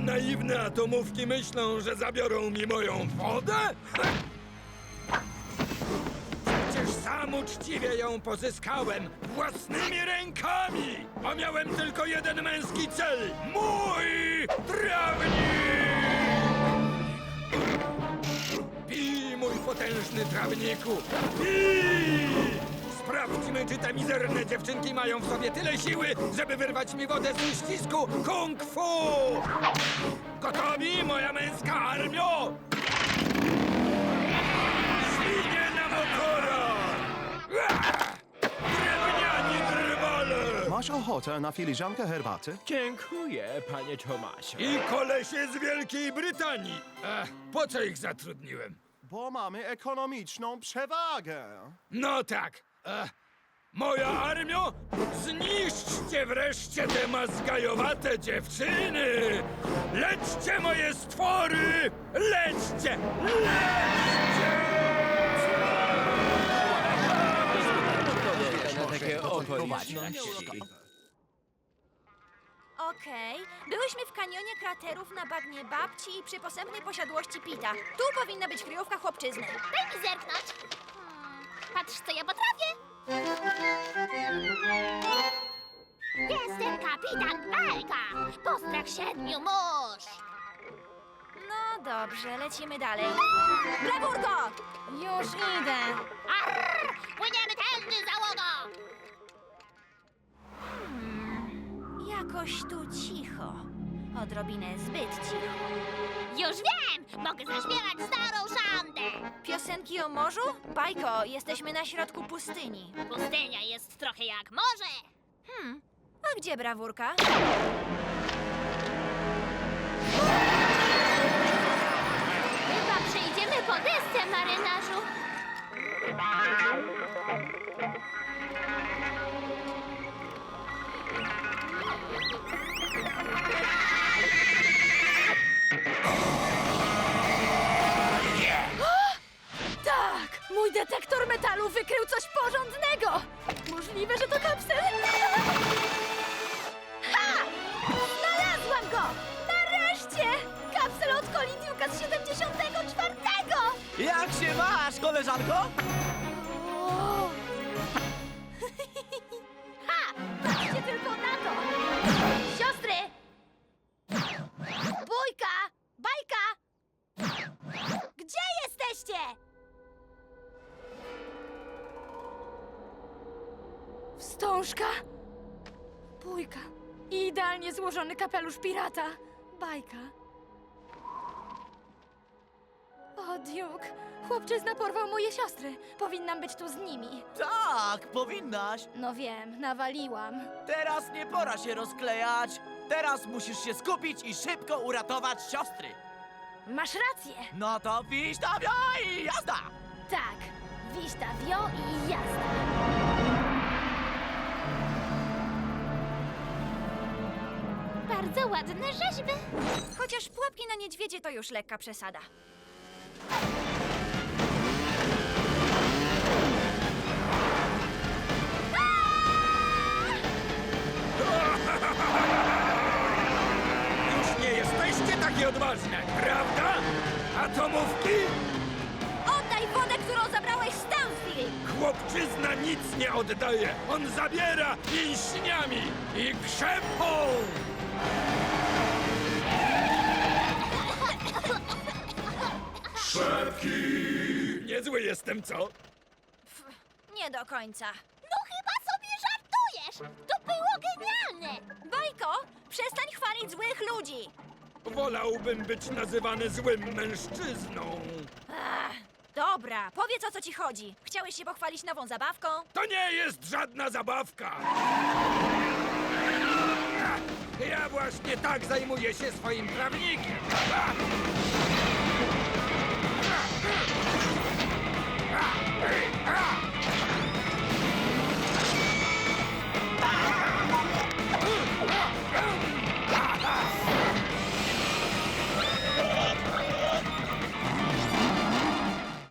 naiwne atomówki myślą, że zabiorą mi moją wodę? Przecież sam uczciwie ją pozyskałem własnymi rękami! A miałem tylko jeden męski cel! Mój trawnik! Pij, mój potężny trawniku! Pij! Sprawdźmy, czy te mizerne dziewczynki mają w sobie tyle siły, żeby wyrwać mi wodę z uścisku kung fu! Gotowi, moja męska armio? Świnie na mokora! Drewniani drwale! Masz ochotę na filiżankę herbaty? Dziękuję, panie Tomasie. I kolesie z Wielkiej Brytanii! Ech, po co ich zatrudniłem? Bo mamy ekonomiczną przewagę. No tak. E, moja armio, zniszczcie wreszcie te mazgajowate dziewczyny! Lećcie moje stwory! Lećcie! Na takie okoliczności. Okej, byłyśmy w kanionie kraterów na bagnie babci i przy posępnej posiadłości Pita. Tu powinna być kryjówka chłopczyzny. Daj mi zerknąć. Hmm, patrz, co ja potrafię. Jestem kapitan Bajka, postrach siedmiu mórz. No dobrze, lecimy dalej. Brawurko! Już idę. Arr, płyniemy tędy, załogo. Jakoś tu cicho. Odrobinę zbyt cicho. Już wiem, mogę zaśpiewać starą szandę. Piosenki o morzu? Bajko, jesteśmy na środku pustyni. Pustynia jest trochę jak morze. Hmm, a gdzie brawurka? Mój detektor metalu wykrył coś porządnego! Możliwe, że to kapsel? Ha! Znalazłam go! Nareszcie! Kapsel od Kolindiuka z 74! Jak się masz, koleżanko? O! ha! Patrzcie tylko na to! Siostry! Bójka! Bajka! Gdzie jesteście? Wstążka? Bójka. I idealnie złożony kapelusz pirata. Bajka. O, Duke. Chłopczyzna porwał moje siostry. Powinnam być tu z nimi. Tak, powinnaś. No wiem, nawaliłam. Teraz nie pora się rozklejać. Teraz musisz się skupić i szybko uratować siostry. Masz rację. No to wiś i jazda! Tak. Wista wio i jazda. Bardzo ładne rzeźby. Chociaż pułapki na niedźwiedzie to już lekka przesada. Już nie jesteście takie odważne, prawda? Atomówki? Oddaj wodę, którą zabrałeś z Townsville! Chłopczyzna nic nie oddaje. On zabiera mięśniami i krzepą. Niezły jestem, co? Nie do końca. No chyba sobie żartujesz. To było genialne. Bajko, przestań chwalić złych ludzi! Wolałbym być nazywany złym mężczyzną. Ach, dobra, powiedz o co ci chodzi. Chciałeś się pochwalić nową zabawką? To nie jest żadna zabawka. Ja właśnie tak zajmuję się swoim prawnikiem.